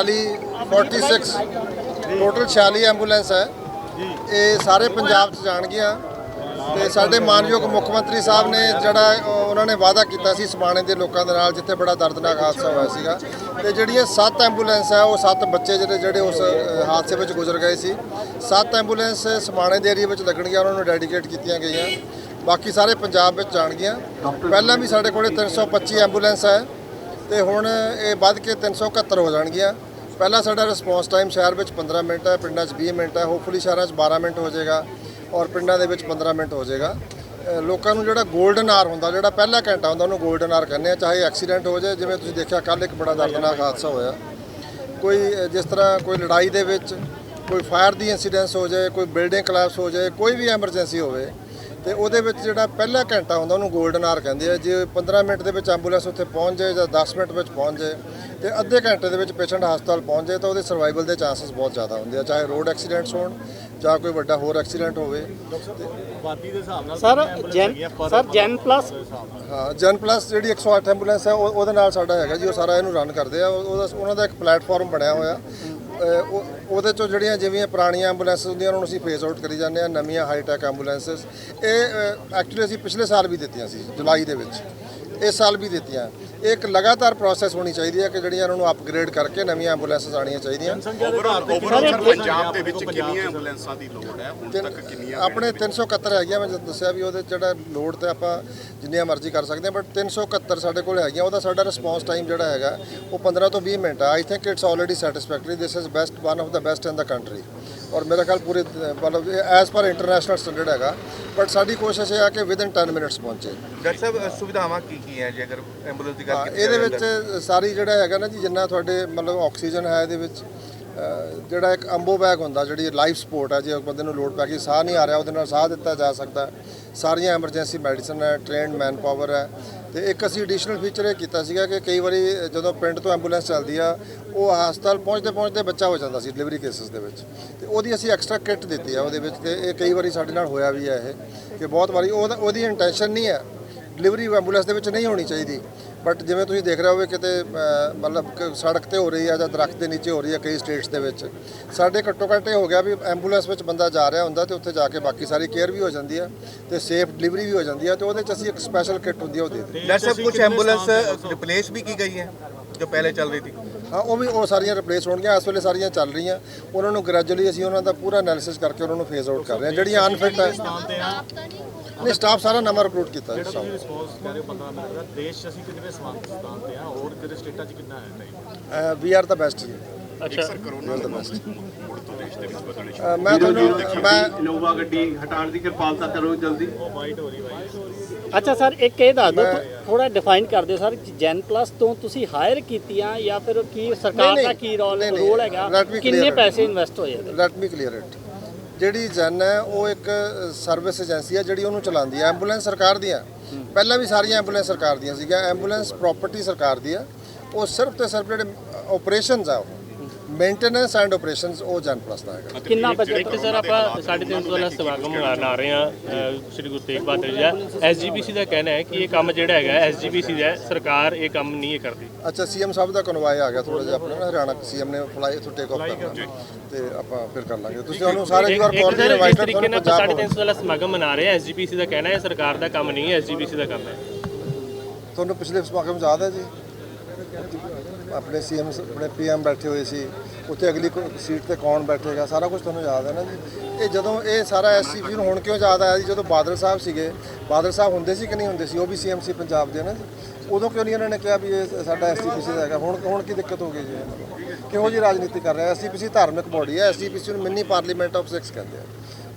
46 46 total 46 ambulance ਹੈ। ਇਹ ਸਾਰੇ ਪੰਜਾਬ 'ਚ ਜਾਣਗੀਆਂ। ਤੇ ਸਾਡੇ ਮਾਨਯੋਗ ਮੁੱਖ ਮੰਤਰੀ ਸਾਹਿਬ ਨੇ ਜਿਹੜਾ ਉਹਨਾਂ ਨੇ ਵਾਅਦਾ ਕੀਤਾ ਸੀ ਸਮਾਣੇ ਦੇ ਲੋਕਾਂ ਦੇ ਨਾਲ, ਜਿੱਥੇ ਬੜਾ ਦਰਦਨਾਕ ਹਾਦਸਾ ਹੋਇਆ ਸੀਗਾ। ਤੇ ਜਿਹੜੀਆਂ ਸੱਤ ਐਂਬੂਲੈਂਸ ਹੈ, ਉਹ ਸੱਤ ਬੱਚੇ ਜਿਹੜੇ ਜਿਹੜੇ ਉਸ ਹਾਦਸੇ ਵਿੱਚ ਗੁਜ਼ਰ ਗਏ ਸੀ। ਸੱਤ ਐਂਬੂਲੈਂਸ ਸਮਾਣੇ ਦੇ ਏਰੀਆ ਵਿੱਚ ਲੱਗਣਗੀਆਂ, ਉਹਨਾਂ ਨੂੰ ਡੈਡੀਕੇਟ ਕੀਤੀਆਂ ਗਈਆਂ। ਬਾਕੀ ਸਾਰੇ ਪੰਜਾਬ ਵਿੱਚ ਜਾਣਗੀਆਂ। ਪਹਿਲਾਂ ਵੀ ਸਾਡੇ ਕੋਲੇ 325 ਐਂਬੂਲੈਂਸ ਹੈ। ਤੇ ਹੁਣ ਇਹ ਵੱਧ ਕੇ 371 ਹੋ ਜਾਣਗੀਆਂ। ਪਹਿਲਾ ਸਾਡਾ ਰਿਸਪੌਂਸ ਟਾਈਮ ਸ਼ਹਿਰ ਵਿੱਚ 15 ਮਿੰਟ ਹੈ, ਪਿੰਡਾਂ 'ਚ 20 ਮਿੰਟ ਹੈ ਹੋਪਫੁਲੀ ਸ਼ਹਿਰਾਂ 'ਚ 12 ਮਿੰਟ ਹੋ ਜਾਏਗਾ ਔਰ ਪਿੰਡਾਂ ਦੇ ਵਿੱਚ 15 ਮਿੰਟ ਹੋ ਜਾਏਗਾ। ਲੋਕਾਂ ਨੂੰ ਜਿਹੜਾ 골ਡਨ ਆਰ ਹੁੰਦਾ, ਜਿਹੜਾ ਪਹਿਲਾ ਘੰਟਾ ਹੁੰਦਾ, ਉਹਨੂੰ 골ਡਨ ਆਰ ਕਹਿੰਦੇ ਆ, ਚਾਹੇ ਐਕਸੀਡੈਂਟ ਹੋ ਜਾਏ, ਜਿਵੇਂ ਤੁਸੀਂ ਦੇਖਿਆ ਕੱਲ ਇੱਕ ਬੜਾ ਦਰਦਨਾਕ ਹਾਦਸਾ ਹੋਇਆ। ਕੋਈ ਜਿਸ ਤਰ੍ਹਾਂ ਕੋਈ ਲੜਾਈ ਦੇ ਵਿੱਚ ਕੋਈ ਫਾਇਰ ਦੀ ਇਨਸੀਡੈਂਸ ਹੋ ਜਾਏ, ਕੋਈ ਬਿਲਡਿੰਗ ਕਲਾਪਸ ਹੋ ਜਾਏ, ਕੋਈ ਵੀ ਐਮਰਜੈਂਸੀ ਹੋਵੇ ਤੇ ਉਹਦੇ ਵਿੱਚ ਜਿਹੜਾ ਪਹਿਲਾ ਘੰਟਾ ਹੁੰਦਾ ਉਹਨੂੰ 골ਡਨ ਆਰ ਕਹਿੰਦੇ ਆ। ਜੇ 15 ਮਿੰਟ ਦੇ ਵਿੱਚ ਐਂਬੂਲੈਂਸ ਉੱਥੇ ਪਹੁੰਚ ਜਾਏ ਜਾਂ 10 ਮਿੰਟ ਵਿੱਚ ਪਹੁੰਚ ਜਾਏ ਤੇ ਅੱਧੇ ਘੰਟੇ ਦੇ ਵਿੱਚ ਪੇਸ਼ੈਂਟ ਹਸਪਤਾਲ ਪਹੁੰਚ ਜਾਏ ਤਾਂ ਉਹਦੇ ਸਰਵਾਈਵਲ ਦੇ ਚਾਂਸਸ ਬਹੁਤ ਜ਼ਿਆਦਾ ਹੁੰਦੇ ਆ। ਚਾਹੇ ਰੋਡ ਐਕਸੀਡੈਂਟਸ ਹੋਣ ਜਾਂ ਕੋਈ ਵੱਡਾ ਹੋਰ ਐਕਸੀਡੈਂਟ ਹੋਵੇ ਆਬਾਦੀ ਦੇ ਹਿਸਾਬ ਨਾਲ sir Jain sir Jain plus ਹਾਂ ਜਨ ਪਲੱਸ ਜਿਹੜੀ 108 ਐਂਬੂਲੈਂਸ ਹੈ ਉਹ- ਉਹਦੇ ਨਾਲ ਸਾਡਾ ਹੈਗਾ ਜੀ ਉਹ ਸਾਰਾ ਇਹਨੂੰ ਰਨ ਕਰਦੇ ਆ। ਉਹ- ਉਹਦਾ ਉਹਨਾਂ ਦਾ ਇੱਕ ਪਲੇਟਫਾਰਮ ਬਣਿਆ ਹੋਇਆ। ਅਹ, ਉਹ- ਉਹਦੇ ਚੋਂ ਜਿਹੜੀਆਂ ਜਿਵੇਂ ਪੁਰਾਣੀਆਂ ਐਂਬੂਲੈਂਸ ਹੁੰਦੀਆਂ, ਉਹਨਾਂ ਨੂੰ ਅਸੀਂ ਫੇਸ ਆਊਟ ਕਰੀ ਜਾਂਦੇ ਆ ਨਵੀਆਂ ਹਾਈਟੈਕ ਐਂਬੂਲੈਂਸਸ ਇਹ ਐਕਚੁਅਲੀ ਅਸੀਂ ਪਿਛਲੇ ਸਾਲ ਵੀ ਦਿੱਤੀਆਂ ਸੀ, ਜੁਲਾਈ ਦੇ ਵਿੱਚ। ਇਸ ਸਾਲ ਵੀ ਦਿੱਤੀਆਂ। ਇਹ ਇੱਕ ਲਗਾਤਾਰ ਪ੍ਰੋਸੈਸ ਹੋਣੀ ਚਾਹੀਦੀ ਹੈ ਕਿ ਜਿਹੜੀਆਂ ਉਹਨਾਂ ਨੂੰ ਅਪਗ੍ਰੇਡ ਕਰਕੇ ਨਵੀਆਂ ਐਂਬੂਲੈਂਸਸ ਆਣੀਆਂ ਚਾਹੀਦੀਆਂ। ਓਵਰਆਲ ਪੰਜਾਬ ਦੇ ਵਿੱਚ ਕਿੰਨੀਆਂ ਐਂਬੂਲੈਂਸਾਂ ਦੀ ਲੋੜ ਹੈ? ਹੁਣ ਤੱਕ ਕਿੰਨੀਆਂ ਆਪਣੇ 371 ਹੈਗੀਆਂ ਮੈਂ ਜਦੋਂ ਦੱਸਿਆ ਵੀ ਉਹਦੇ ਜਿਹੜਾ ਲੋਡ ਤੇ ਆਪਾਂ ਜਿੰਨੀਆਂ ਮਰਜ਼ੀ ਕਰ ਸਕਦੇ ਹਾਂ ਬਟ 371 ਸਾਡੇ ਕੋਲ ਹੈਗੀਆਂ ਉਹਦਾ ਸਾਡਾ ਰਿਸਪੌਂਸ ਟਾਈਮ ਜਿਹੜਾ ਹੈਗਾ ਉਹ 15 ਤੋਂ 20 ਮਿੰਟ ਆ। I think it's already satisfactory this is best one of the best in the country ਔਰ ਮੇਰਾ ਖਿਆਲ ਪੂਰੇ ਮਤਲਬ ਐਜ਼ ਪਰ ਇੰਟਰਨੈਸ਼ਨਲ ਸਟੈਂਡਰਡ ਹੈਗਾ ਬਟ ਸਾਡੀ ਕੋਸ਼ਿਸ਼ ਇਹ ਆ ਕਿ ਵਿਦਨ 10 ਮਿੰਟਸ ਪਹੁੰਚੇ। ਡਾਕਟਰ ਸਾਹਿਬ ਸੁਵਿਧਾਵਾਂ ਕੀ ਕੀ ਹੈ? ਜੇ ਅਗਰ ਐਂਬੂਲੈਂਸ ਦੀ ਗੱਲ ਕੀਤੀ ਇਹਦੇ ਵਿੱਚ ਸਾਰੀ ਜਿਹੜਾ ਹੈਗਾ ਨਾ ਜੀ ਜਿੰਨਾ ਤੁਹਾਡੇ ਮਤਲਬ ਆਕਸੀਜਨ ਹੈ ਇਹਦੇ ਵਿੱਚ ਜਿਹੜਾ ਇੱਕ ਅੰਬੋ ਬੈਗ ਹੁੰਦਾ ਜਿਹੜੀ ਲਾਈਫ ਸਪੋਰਟ ਹੈ ਜੇ ਬੰਦੇ ਨੂੰ ਲੋਡ ਪੈ ਗਈ ਸਾਹ ਨਹੀਂ ਆ ਰਿਹਾ ਉਹਦੇ ਨਾਲ ਸਾਹ ਦਿੱਤਾ ਜਾ ਸਕਦਾ। ਸਾਰੀਆਂ ਐਮਰਜੈਂਸੀ ਮੈਡੀਸਨ ਹੈ ਟ੍ਰੇਨਡ ਮੈਨ ਪਾਵਰ ਹੈ। ਤੇ ਇੱਕ ਅਸੀਂ ਐਡੀਸ਼ਨਲ ਫੀਚਰ ਇਹ ਕੀਤਾ ਸੀਗਾ ਕਿ ਕਈ ਵਾਰੀ ਜਦੋਂ ਪਿੰਡ ਤੋਂ ਐਂਬੂਲੈਂਸ ਚੱਲਦੀ ਆ ਉਹ ਹਸਪਤਾਲ ਪਹੁੰਚਦੇ ਪਹੁੰਚਦੇ ਬੱਚਾ ਹੋ ਜਾਂਦਾ ਸੀ ਡਿਲੀਵਰੀ ਕੇਸਸ ਦੇ ਵਿੱਚ। ਤੇ ਉਹਦੀ ਅਸੀਂ ਐਕਸਟਰਾ ਕਿੱਟ ਦਿੱਤੀ ਆ ਉਹਦੇ ਵਿੱਚ ਤੇ ਇਹ ਕਈ ਵਾਰੀ ਸਾਡੇ ਨਾਲ ਹੋਇਆ ਵੀ ਹੈ ਇਹ ਕਿ ਬਹੁਤ ਵਾਰੀ ਉਹਦੀ ਇੰਟੈਂਸ਼ਨ ਨਹੀਂ ਹੈ ਡਿਲੀਵਰੀ ਐਂਬੂਲੈਂਸ ਦੇ ਵਿੱਚ ਨਹੀਂ ਹੋਣੀ ਚਾਹੀਦੀ। ਬਟ ਜਿਵੇਂ ਤੁਸੀਂ ਦੇਖ ਰਹੇ ਹੋਵੇ ਕਿਤੇ ਮਤਲਬ ਕਿ ਸੜਕ ਤੇ ਹੋ ਰਹੀ ਹੈ ਜਾਂ ਦਰਖਤ ਦੇ ਨੀਚੇ ਹੋ ਰਹੀ ਹੈ ਕਈ ਸਟੇਟਸ ਦੇ ਵਿੱਚ। ਸਾਡੇ ਘੱਟੋ ਘੱਟ ਇਹ ਹੋ ਗਿਆ ਵੀ ਐਂਬੂਲੈਂਸ ਵਿੱਚ ਬੰਦਾ ਜਾ ਰਿਹਾ ਹੁੰਦਾ ਤੇ ਉੱਥੇ ਜਾ ਕੇ ਬਾਕੀ ਸਾਰੀ ਕੇਅਰ ਵੀ ਹੋ ਜਾਂਦੀ ਹੈ ਤੇ ਸੇਫ ਡਿਲੀਵਰੀ ਵੀ ਹੋ ਜਾਂਦੀ ਹੈ ਤੇ ਉਹਦੇ ਚ ਅਸੀਂ ਇੱਕ ਸਪੈਸ਼ਲ ਕਿੱਟ ਹੁੰਦੀ ਹੈ ਉਹ ਦੇ ਦਿੰਦੇ ਡਾਕਟਰ ਸਾਹਿਬ ਕੁਝ ਐਂਬੂਲੈਂਸ ਰਿਪਲੇਸ ਵੀ ਕੀ ਗਈ ਹੈ ਜੋ ਪਹਿਲੇ ਚੱਲ ਰਹੀ ਥੀ ਹਾਂ ਉਹ ਵੀ ਉਹ ਸਾਰੀਆਂ ਰਿਪਲੇਸ ਹੋਣਗੀਆਂ ਇਸ ਵੇਲੇ ਸਾਰੀਆਂ ਚੱਲ ਰਹੀਆਂ। ਉਹਨਾਂ ਨੂੰ ਗ੍ਰੈਜੂਅਲੀ ਅਸੀਂ ਉਹਨਾਂ ਦਾ ਪੂਰਾ ਐਨਾਲਿਸਿਸ ਕਰਕੇ ਉਹਨਾਂ ਨੂੰ ਫੇਜ਼ ਆਊਟ ਕਰ ਰਹੇ ਹਾਂ। ਜਿਹੜੀਆਂ ਅਨਫਿਟ ਹੈ ਨਹੀਂ ਸਟਾਫ ਸਾਰਾ ਨਵਾਂ ਰਿਕਰੂਟ ਕੀਤਾ ਜੀ। ਜਿਹੜਾ ਤੁਸੀਂ ਰਿਸਪੌਂਸ ਕਹਿ ਰਹੇ ਹੋ 15 ਮਿੰਟ ਦਾ। ਦੇਸ਼ 'ਚ ਅਸੀਂ ਕਿੰਨੇ ਸਮਾਨ ਸਥਾਨ ਤੇ ਆ ਹੋਰ ਕਿਹੜੇ ਸਟੇਟਾਂ 'ਚ ਕਿੰਨਾ ਹੈ time we are the best ji. Sir corona ਦੇ ਮੁੜ ਤੋਂ ਦੇਸ਼ ਦੇ ਵਿੱਚ ਬਦਲਣੇ ਸ਼ੁਰੂ ਅਹ ਮੈਂ ਤੁਹਾਨੂੰ ਮੈਂ ਇਨੋਵਾ ਗੱਡੀ ਹਟਾਉਣ ਦੀ ਕਿਰਪਾਲਤਾ ਕਰੋ ਜਲਦੀ। ਉਹ ਵਾਈਟ ਹੋ ਰਹੀ ਵਾਈਟ ਅੱਛਾ ਸਰ ਇੱਕ ਇਹ ਦੱਸ ਦਿਓ ਥੋੜਾ ਡਿਫਾਈਨ ਕਰ ਦਿਓ ਸਰ ਜੈਨ ਪਲੱਸ ਤੋਂ ਤੁਸੀਂ ਹਾਇਰ ਕੀਤੀਆਂ ਜਾਂ ਫਿਰ ਕੀ ਸਰਕਾਰ ਨਹੀਂ, ਦਾ ਕੀ ਰੋਲ ਨਹੀਂ, ਨਹੀਂ, ਰੋਲ ਹੈਗਾ? Let me ਕਿੰਨੇ clear it. ਪੈਸੇ ਇਨਵੈਸਟ ਹੋਏ ਇਹਦੇ ਲੈਟ ਮੀ ਕਲੀਅਰ ਇਟ ਜਿਹੜੀ ਜਨ ਹੈ, ਉਹ ਇੱਕ ਸਰਵਿਸ ਏਜੰਸੀ ਹੈ ਜਿਹੜੀ ਉਹਨੂੰ ਚਲਾਉਂਦੀ ਹੈ। ਐਂਬੂਲੈਂਸ ਸਰਕਾਰ ਦੀਆਂ। ਪਹਿਲਾਂ ਵੀ ਸਾਰੀਆਂ ਐਂਬੂਲੈਂਸ ਸਰਕਾਰ ਦੀਆਂ ਸੀਗੀਆਂ। ਐਂਬੂਲੈਂਸ ਪ੍ਰਾਪਰਟੀ ਸਰਕਾਰ ਦੀ ਆ ਉਹ ਸਿਰਫ ਤੇ ਸਿਰਫ ਜਿਹੜੇ ਆਪਰੇਸ਼ਨਸ ਆ ਉਹ। ਮੇਨਟੇਨੈਂਸ ਐਂਡ ਆਪਰੇਸ਼ਨਸ ਉਹ ਜਨ ਪਲਸ ਦਾ ਹੈਗਾ। ਕਿੰਨਾ ਬਜਟ ਇੱਕ ਸਰ ਆਪਾਂ 350 ਵਾਲਾ ਸਮਾਗਮ ਮਨਾ ਰਹੇ ਹਾਂ ਅ, ਸ਼੍ਰੀ ਗੁਰੂ ਤੇਗ ਬਹਾਦਰ ਜੀ ਦਾ। ਐਸਜੀਪੀਸੀ ਦਾ ਕਹਿਣਾ ਹੈ ਕਿ ਇਹ ਕੰਮ ਜਿਹੜਾ ਹੈਗਾ ਐਸਜੀਪੀਸੀ ਦਾ ਸਰਕਾਰ ਇਹ ਕੰਮ ਨਹੀਂ ਇਹ ਕਰਦੀ। ਅੱਛਾ ਸੀਐਮ ਸਾਹਿਬ ਦਾ ਕਨਵਾਏ ਆ ਗਿਆ ਥੋੜਾ ਜਿਹਾ ਆਪਣਾ ਨਾ ਹਰਿਆਣਾ ਸੀਐਮ ਨੇ ਫਲਾਈ ਤੋਂ ਟੇਕ ਆਫ ਕਰਨਾ। ਤੇ ਆਪਾਂ ਫਿਰ ਕਰ ਲਾਂਗੇ। ਤੁਸੀਂ ਉਹਨੂੰ ਸਾਰੇ ਕੋਰਡੀਨੇਟ ਸਰ ਇਸ ਇਨਵਾਈਟਡ ਤਰੀਕੇ ਨਾਲ ਤੁਹਾਨੂੰ ਆਪਾਂ ਪੰਜਾਬ 350 ਵਾਲਾ ਸਮਾਗਮ ਮਨਾ ਰਹੇ ਹਾਂ। ਐਸਜੀਪੀਸੀ ਦਾ ਕਹਿਣਾ ਹੈ ਸਰਕਾਰ ਦਾ ਕੰਮ ਨਹੀਂ ਹੈ ਐਸਜੀਪੀਸੀ ਦਾ ਕੰਮ ਹੈ। ਤੁਹਾਨੂੰ ਪਿਛਲੇ ਸਮਾਗਮ ਯਾਦ ਹੈ ਜੀ? ਆਪਣੇ ਸੀਐਮ ਆਪਣੇ ਪੀਐਮ ਬੈਠੇ ਹੋਏ ਸੀ, ਉੱਥੇ ਅਗਲੀ ਸੀਟ ਤੇ ਕੌਣ ਬੈਠੇਗਾ, ਸਾਰਾ ਕੁਝ ਤੁਹਾਨੂੰ ਯਾਦ ਹੈ ਨਾ ਜੀ? ਇਹ ਜਦੋਂ ਇਹ ਸਾਰਾ ਐਸਸੀਪੀ ਨੂੰ ਹੁਣ ਕਿਉਂ ਯਾਦ ਆਇਆ ਜੀ? ਜਦੋਂ ਬਾਦਲ ਸਾਹਿਬ ਸੀਗੇ, ਬਾਦਲ ਸਾਹਿਬ ਹੁੰਦੇ ਸੀ ਕਿ ਨਹੀਂ ਹੁੰਦੇ ਸੀ? ਉਹ ਵੀ ਸੀਐਮ ਸੀ ਪੰਜਾਬ ਦੇ ਨਾ ਜੀ। ਉਦੋਂ ਕਿਉਂ ਨਹੀਂ ਇਹਨਾਂ ਨੇ ਕਿਹਾ ਵੀ ਇਹ ਸਾਡਾ ਐਸਸੀਪੀਸੀ ਦਾ ਹੈਗਾ? ਹੁਣ ਹੁਣ ਕੀ ਦਿੱਕਤ ਹੋ ਗਈ ਜੀ? ਕਿਹੋ ਜੀ ਰਾਜਨੀਤੀ ਕਰ ਰਿਹਾ? ਐਸਸੀਪੀਸੀ ਧਾਰਮਿਕ ਬੋਡੀ ਹੈ। ਐਸਸੀਪੀਸੀ ਨੂੰ ਮਿੰਨੀ ਪਾਰਲੀਮੈਂਟ ਆਫ ਸਿਕਸ ਕਹਿੰਦੇ ਆ।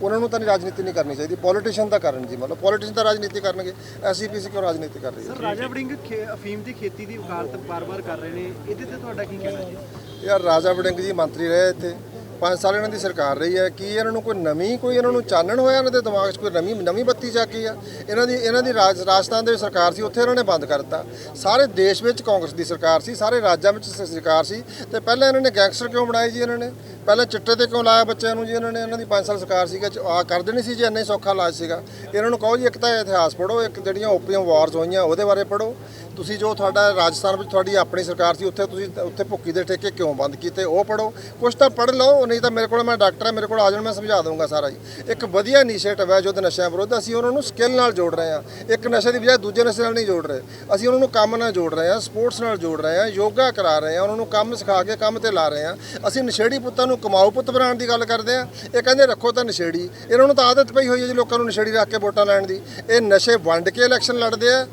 ਉਹਨਾਂ ਨੂੰ ਤਾਂ ਰਾਜਨੀਤੀ ਨਹੀਂ ਕਰਨੀ ਚਾਹੀਦੀ ਪੋਲੀਟੀਸ਼ੀਅਨ ਦਾ ਕਰਨ ਜੀ ਮਤਲਬ ਪੋਲੀਟੀਸ਼ੀਅਨ ਤਾਂ ਰਾਜਨੀਤੀ ਕਰਨਗੇ ਐਸਸੀਪੀਸੀ ਕਿਉਂ ਰਾਜਨੀਤੀ ਕਰ ਰਹੀ ਹੈ? ਰਾਜਾ ਵੜਿੰਗ ਅਫੀਮ ਦੀ ਖੇਤੀ ਦੀ ਵਕਾਲਤ ਬਾਰ-ਬਾਰ ਕਰ ਰਹੇ ਨੇ ਇਹਦੇ ਤੇ ਤੁਹਾਡਾ ਕੀ ਕਹਿਣਾ ਜੀ? ਯਾਰ ਰਾਜਾ ਵੜਿੰਗ ਜੀ ਮੰਤਰੀ ਰਹੇ ਇੱਥੇ 5 ਸਾਲ ਇਹਨਾਂ ਦੀ ਸਰਕਾਰ ਰਹੀ ਹੈ ਕੀ ਇਹਨਾਂ ਨੂੰ ਕੋਈ ਨਵੀਂ ਕੋਈ ਇਹਨਾਂ ਨੂੰ ਚਾਨਣ ਹੋਇਆ ਇਹਨਾਂ ਦੇ ਦਿਮਾਗ 'ਚ ਕੋਈ ਨਵੀਂ ਨਵੀਂ ਬੱਤੀ ਜਾਗੀ ਆ? ਇਹਨਾਂ ਦੀ ਇਹਨਾਂ ਦੀ ਰਾਜ ਰਾਜਸਥਾਨ ਦੇ ਸਰਕਾਰ ਸੀ ਉੱਥੇ ਇਹਨਾਂ ਨੇ ਬੰਦ ਕਰ ਦਿੱਤਾ। ਸਾਰੇ ਦੇਸ਼ ਵਿੱਚ ਕਾਂਗਰਸ ਦੀ ਸਰਕਾਰ ਸੀ ਸਾਰੇ ਰਾਜਾਂ ਵਿੱਚ ਸਰਕਾਰ ਸੀ ਤੇ ਪਹਿਲਾਂ ਇਹਨਾਂ ਨੇ ਗੈਂਗਸਟਰ ਕਿਉਂ ਬਣਾਏ ਜੀ ਇਹਨਾਂ ਨੇ? ਪਹਿਲਾਂ ਚਿੱਟੇ ਤੇ ਕਿਉਂ ਲਾਇਆ ਬੱਚਿਆਂ ਨੂੰ ਜੀ? ਇਹਨਾਂ ਨੇ ਇਹਨਾਂ ਦੀ 5 ਸਾਲ ਸਰਕਾਰ ਸੀਗਾ ਆ ਕਰ ਦੇਣੀ ਸੀ ਜੀ, ਇੰਨਾ ਹੀ ਸੌਖਾ ਇਲਾਜ ਸੀਗਾ। ਇਹਨਾਂ ਨੂੰ ਕਹੋ ਜੀ, ਇੱਕ ਤਾਂ ਇਤਿਹਾਸ ਪੜ੍ਹੋ, ਇੱਕ ਜਿਹੜੀਆਂ ਓਪੀਅਮ ਵਾਰਸ ਹੋਈਆਂ, ਉਹਦੇ ਬਾਰੇ ਪੜ੍ਹੋ। ਤੁਸੀਂ ਜੋ ਤੁਹਾਡਾ ਰਾਜਸਥਾਨ ਵਿੱਚ ਤੁਹਾਡੀ ਆਪਣੀ ਸਰਕਾਰ ਸੀ, ਉੱਥੇ ਤੁਸੀਂ ਉੱਥੇ ਭੁੱਕੀ ਦੇ ਠੇਕੇ ਕਿਉਂ ਬੰਦ ਕੀਤੇ? ਉਹ ਪੜ੍ਹੋ। ਕੁਝ ਤਾਂ ਪੜ੍ਹ ਲਓ, ਨਹੀਂ ਤਾਂ ਮੇਰੇ ਕੋਲ ਮੈਂ ਡਾਕਟਰ ਹਾਂ, ਮੇਰੇ ਕੋਲ ਆ ਜਾਣ, ਮੈਂ ਸਮਝਾ ਦਊਂਗਾ ਸਾਰਾ ਜੀ। ਇੱਕ ਵਧੀਆ ਇਨੀਸ਼ੀਏਟਿਵ ਹੈ ਯੁੱਧ ਨਸ਼ਿਆਂ ਵਿਰੁੱਧ ਅਸੀਂ ਉਹਨਾਂ ਨੂੰ ਸਕਿੱਲ ਨਾਲ ਜੋੜ ਰਹੇ ਹਾਂ। ਇੱਕ ਨਸ਼ੇ ਦੀ ਬਜਾਏ ਦੂਜੇ ਨਸ਼ੇ ਨਾਲ ਨਹੀਂ ਜੋੜ ਰਹੇ। ਅਸੀਂ ਉਹਨਾਂ ਨੂੰ ਕੰਮ ਨਾਲ ਜੋੜ ਰਹੇ ਹਾਂ ਸਪੋਰਟਸ ਨਾਲ ਜੋੜ ਰਹੇ ਹਾਂ, ਯੋਗਾ ਕਰਾ ਰਹੇ ਹਾਂ, ਉਹਨਾਂ ਨੂੰ ਕੰਮ ਸਿਖਾ ਕੇ ਕੰਮ ਤੇ ਲਾ ਰਹੇ ਹਾਂ। ਅਸੀਂ ਨਸ਼ੇੜੀ ਪੁੱਤਾਂ ਨੂੰ ਕਮਾਓ ਪੁੱਤ ਬਣਾਉਣ ਦੀ ਗੱਲ ਕਰਦੇ ਹਾਂ ਇਹ ਕਹਿੰਦੇ ਰੱਖੋ ਤਾਂ ਨਸ਼ੇੜੀ। ਇਹਨਾਂ ਨੂੰ ਤਾਂ ਆਦਤ ਪਈ ਹੋਈ ਹੈ ਜੀ ਲੋਕਾਂ ਨੂੰ ਨਸ਼ੇੜੀ ਰੱਖ ਕੇ ਵੋਟਾਂ ਲੈਣ ਦੀ। ਇਹ ਨਸ਼ੇ ਵੰਡ ਕੇ ਇਲੈਕਸ਼ਨ ਲੜਦੇ ਆ।